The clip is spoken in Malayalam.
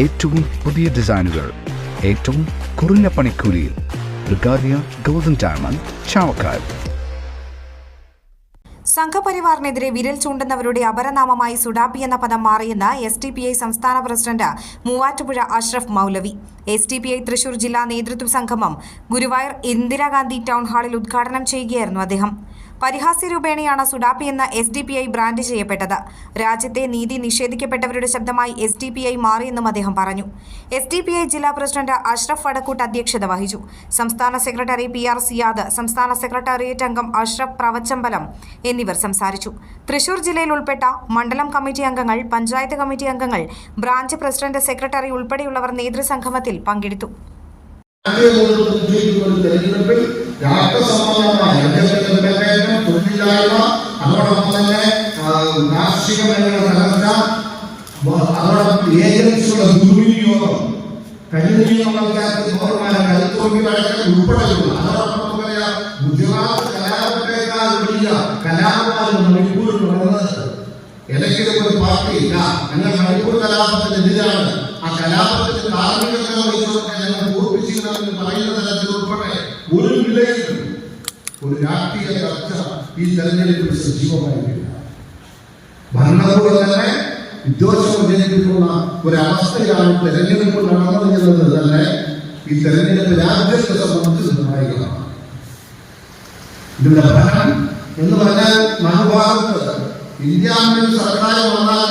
ഏറ്റവും പുതിയ ഡിസൈനുകൾ ഏറ്റവും കുറഞ്ഞ പണിക്കൂലിയിൽ ബ്രിഗാദിയ ഗോൾഡൻ ഡയമണ്ട് ചാവക്കാട്. സംഘപരിവാറിനെതിരെ വിരൽ ചൂണ്ടുന്നവരുടെ അപരനാമമായി സുഡാപ്പി എന്ന പദം മാറിയെന്ന് എസ് ടി പി ഐ സംസ്ഥാന president Muvattupuzha Ashraf Maulavi. S D P I Thrissur ജില്ലാ നേതൃത്വ സംഗമം ഗുരുവായൂർ ഇന്ദിരാഗാന്ധി ടൗൺ ഹാളിൽ ഉദ്ഘാടനം ചെയ്യുകയായിരുന്നു അദ്ദേഹം. പരിഹാസ്യ രൂപേണയാണ് സുഡാപ്പി എന്ന S D P I brand ചെയ്യപ്പെട്ടത്. രാജ്യത്തെ നീതി നിഷേധിക്കപ്പെട്ടവരുടെ ശബ്ദമായി എസ് ഡി പി ഐ മാറിയെന്നും അദ്ദേഹം പറഞ്ഞു. എസ് ഡി പി ഐ ജില്ലാ പ്രസിഡന്റ് അഷ്റഫ് വടക്കൂട്ട് അധ്യക്ഷത വഹിച്ചു. സംസ്ഥാന സെക്രട്ടറി പി ആർ സിയാദ് സംസ്ഥാന സെക്രട്ടേറിയറ്റ് അംഗം അഷ്റഫ് പ്രവച്ചമ്പലം എന്നിവർ സംസാരിച്ചു. തൃശൂർ ജില്ലയിൽ ഉൾപ്പെട്ട മണ്ഡലം കമ്മിറ്റി അംഗങ്ങൾ പഞ്ചായത്ത് കമ്മിറ്റി അംഗങ്ങൾ ബ്രാഞ്ച് പ്രസിഡന്റ് സെക്രട്ടറി ഉൾപ്പെടെയുള്ളവർ നേതൃസംഗമത്തിൽ പങ്കെടുത്തു. ഏതെങ്കിലും ഒരു പാർട്ടി ഇല്ല എന്നാൽ മണിപ്പൂർ കലാപത്തിനെതിരാണ് ആ കലാപത്തിന് കാർമികത വഹിച്ചുകൊണ്ട് ഞങ്ങൾ പൂർപ്പിച്ചിരുന്നെന്ന് പറയുന്ന ഉൾപ്പെടെ ഒരു നിലയിലും ഒരു രാഷ്ട്രീയ ചർച്ച ഈ തെരഞ്ഞെടുപ്പിൽ സജീവമായിട്ടില്ല. ഭരണകൂടം തന്നെ വിദ്വേഷം ജനിപ്പിക്കുന്ന ഒരവസ്ഥയാണ് തെരഞ്ഞെടുപ്പ് നടന്നത് എന്നത് തന്നെ ഈ തെരഞ്ഞെടുപ്പ് രാജ്യത്തെ സംബന്ധിച്ച് നിർണായകമാണ്. ഇതിന്റെ ഫലം എന്ന് പറഞ്ഞാൽ മറുഭാഗത്ത് ഇന്ത്യ സർക്കാർ വന്നാൽ